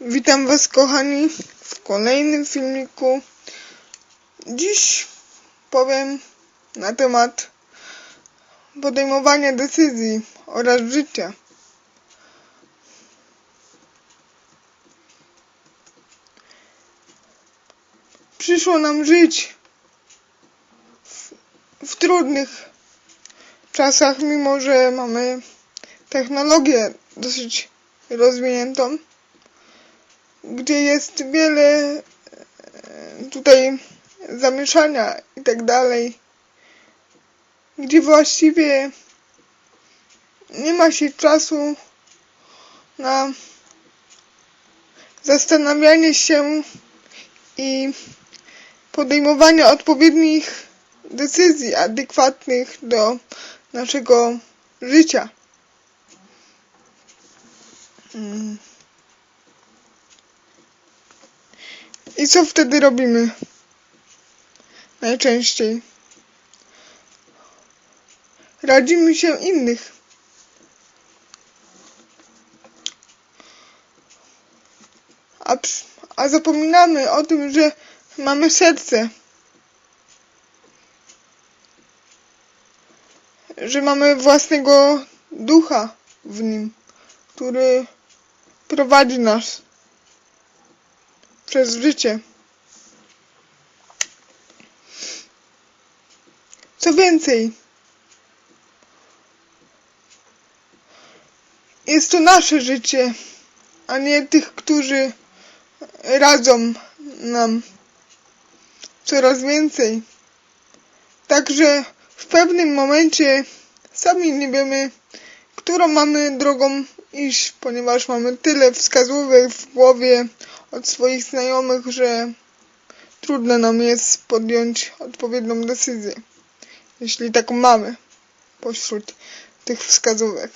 Witam Was kochani w kolejnym filmiku. Dziś powiem na temat podejmowania decyzji oraz życia. Przyszło nam żyć w, w trudnych czasach, mimo że mamy technologię dosyć rozwiniętą gdzie jest wiele e, tutaj zamieszania i tak dalej, gdzie właściwie nie ma się czasu na zastanawianie się i podejmowanie odpowiednich decyzji adekwatnych do naszego życia. Mm. I co wtedy robimy? Najczęściej. Radzimy się innych. A, a zapominamy o tym, że mamy serce. Że mamy własnego ducha w nim, który prowadzi nas przez życie. Co więcej, jest to nasze życie, a nie tych, którzy radzą nam coraz więcej. Także w pewnym momencie sami nie wiemy, którą mamy drogą iść, ponieważ mamy tyle wskazówek w głowie od swoich znajomych, że trudno nam jest podjąć odpowiednią decyzję, jeśli taką mamy pośród tych wskazówek.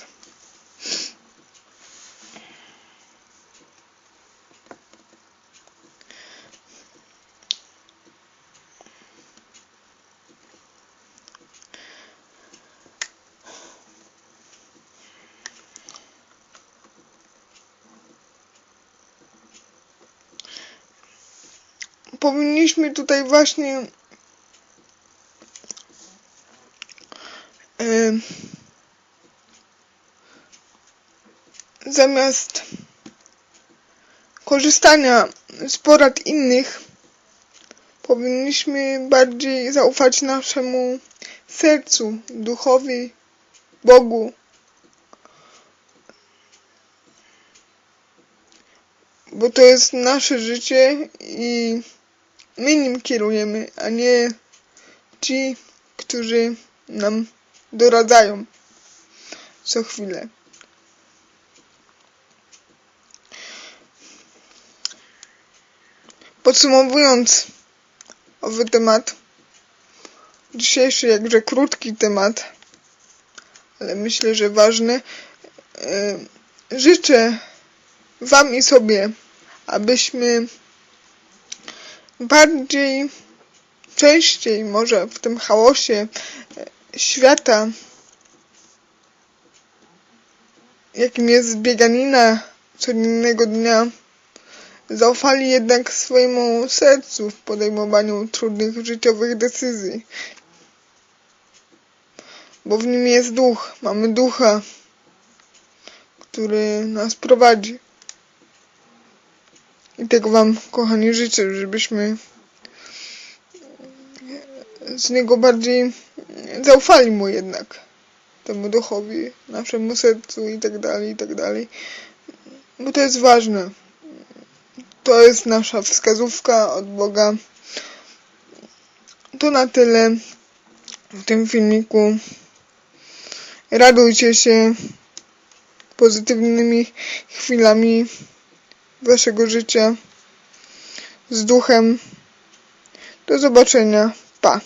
Powinniśmy tutaj właśnie em, zamiast korzystania z porad innych powinniśmy bardziej zaufać naszemu sercu, duchowi, Bogu. Bo to jest nasze życie i my nim kierujemy, a nie ci, którzy nam doradzają co chwilę. Podsumowując owy temat, dzisiejszy jakże krótki temat, ale myślę, że ważny, e, życzę Wam i sobie, abyśmy bardziej, częściej może w tym chaosie e, świata, jakim jest bieganina codziennego dnia, zaufali jednak swojemu sercu w podejmowaniu trudnych życiowych decyzji. Bo w nim jest duch, mamy ducha, który nas prowadzi. Tego Wam, kochani, życzę, żebyśmy z niego bardziej zaufali mu jednak. Temu duchowi, naszemu sercu i tak dalej, i tak dalej. Bo to jest ważne. To jest nasza wskazówka od Boga. To na tyle w tym filmiku. Radujcie się pozytywnymi chwilami waszego życia z duchem. Do zobaczenia. Pa.